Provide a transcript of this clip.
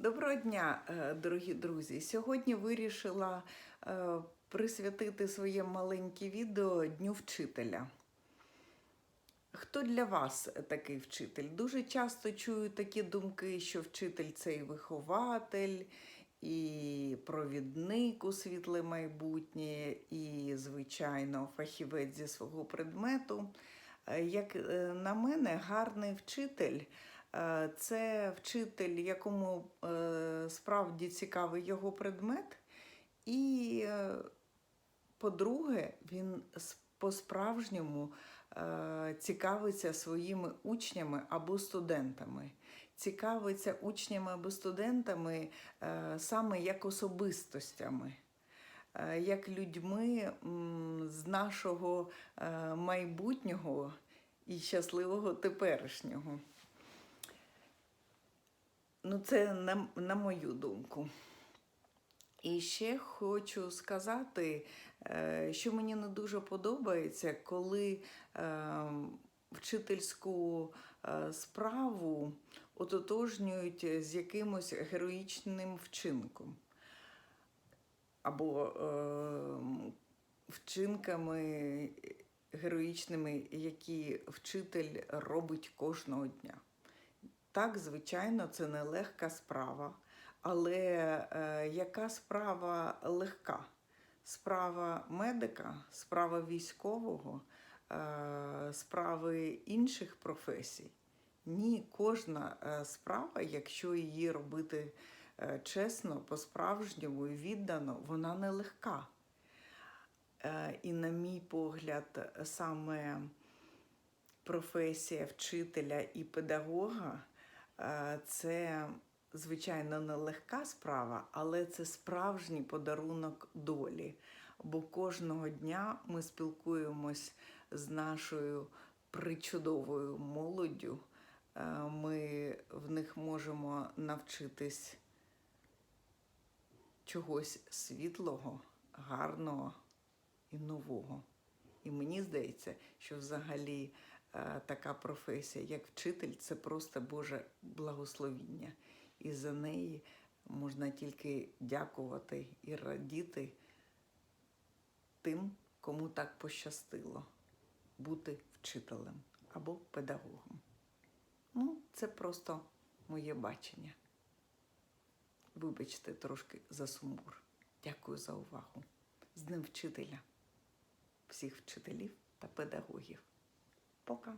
Доброго дня, е, дорогі друзі! Сьогодні вирішила е, присвятити своє маленьке відео Дню вчителя. Хто для вас такий вчитель? Дуже часто чую такі думки, що вчитель це і вихователь, і провідник у світле майбутнє, і, звичайно, фахівець зі свого предмету. Е, Як на мене, гарний вчитель це вчитель, якому е, справді цікавий його предмет, і, е, по-друге, він по-справжньому е, цікавиться своїми учнями або студентами. Цікавиться учнями або студентами е, саме як особистостями, е, як людьми з нашого е, майбутнього і щасливого теперішнього. Ну, це на, на мою думку. І ще хочу сказати, е, що мені не дуже подобається, коли е, вчительську е, справу ототожнюють з якимось героїчним вчинком або вчинками героїчними, які вчитель робить кожного дня. Так, звичайно, це нелегка справа. Але е, яка справа легка? Справа медика, справа військового, е, справи інших професій? Ні, кожна е, справа, якщо її робити е, чесно, по-справжньому і віддано, вона нелегка. Е, і, на мій погляд, саме професія вчителя і педагога це, звичайно, нелегка справа, але це справжній подарунок долі. Бо кожного дня ми спілкуємось з нашою причудовою молоддю. Е, Ми в них можемо навчитись чогось світлого, гарного і нового. І мені здається, що взагалі е, така професія, як вчитель, це просто Боже благословіння. І за неї можна тільки дякувати і радіти тим, кому так пощастило бути вчителем або педагогом. Ну, це просто моє бачення. Вибачте трошки за сумбур. Дякую за увагу. З Днем вчителя, всіх вчителів та педагогів. Пока.